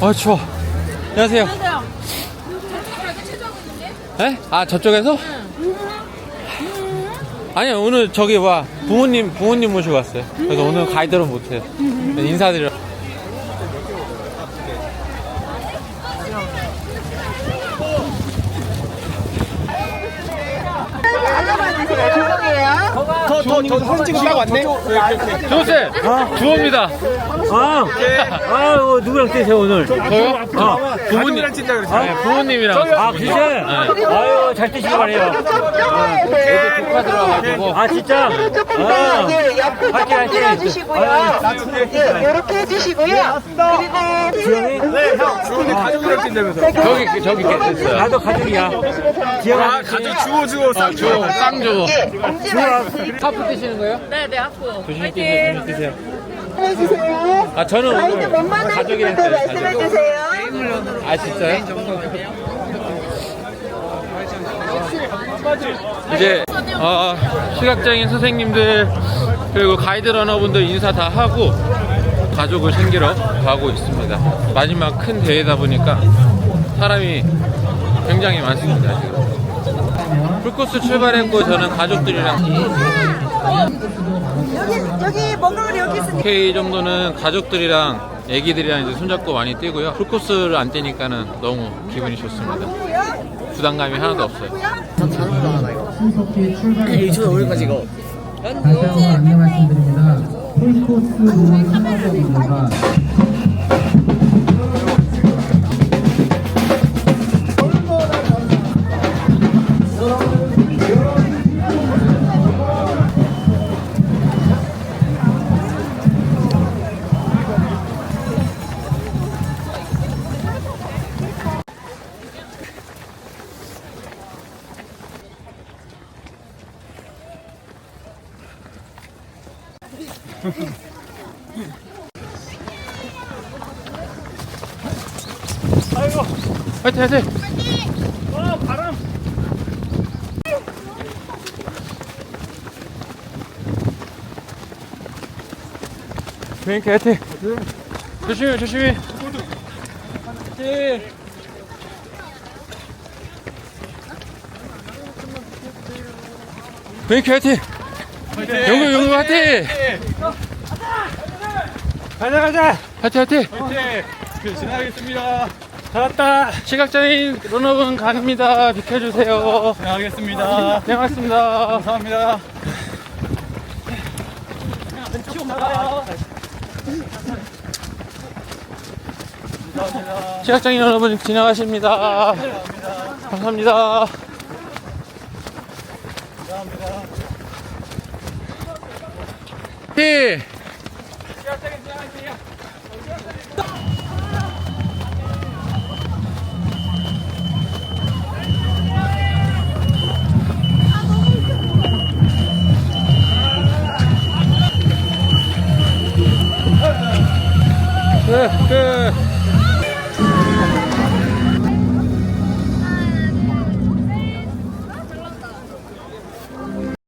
아 추워. 안녕하세요. 에? 아 저쪽에서? 아니 오늘 저기 와 부모님 부모님 모시고 왔어요. 그래서 오늘 가이드로 못해요. 인사드려. 저저 사진 찍으려고 왔네. 조세 주호입니다. 아, 아, 어, 누구랑 뛰세요 오늘? 저요? 아, 부모님 찍자 그랬어. 네, 부모님이랑 아, 진짜? 아유, 잘 뛰시기 바래요. 애들 조카 들어와가지고 아, 진짜? 아, 화이팅, 화이팅. 해주시고요. 예, 이렇게 해주시고요. 그리고 지영이? 네, 형. 주원이 가족이랑 뛴다면서. 저기 저기 있어요. 나도 가족이야. 지영아, 아, 가족 주호 주호 쌍저 쌍조. 좋아. 하프 뛰시는 거예요? 네네 하고. 조심히 뛰세요. 조심히 뛰세요. 해주세요. 아 저는 오늘 가족이랑. 말씀해. 주세요. 아 진짜요? 이제 어, 시각장애인 선생님들 그리고 가이드 러너분들 인사 다 하고 가족을 챙기러 가고 있습니다. 마지막 큰 대회다 보니까 사람이 굉장히 많습니다 지금. 풀코스 출발했고 저는 가족들이랑 여기, 여기 먹을 여기 있으니까. K 정도는 가족들이랑 애기들이랑 이제 손잡고 많이 뛰고요. 풀코스를 안 뛰니까는 너무 기분이 좋습니다. 부담감이 하나도 없어요. 신속히 출발을 다시 한번 안내 말씀드립니다. 풀코스 부분 참가 자분들과 화이팅 화이팅! 비행기 화이팅! 조심히 조심히! 비행기 화이팅! 영국 영국 화이팅! 가자 가자. 화이팅 화이팅! 네, 지나가겠습니다. 잘왔다 시각장애인 러너분 갑니다 비켜주세요 지나가겠습니다. 네 맞습니다 감사합니다. 시각장애인 여러분 지나가십니다 감사합니다 히 끝, 끝.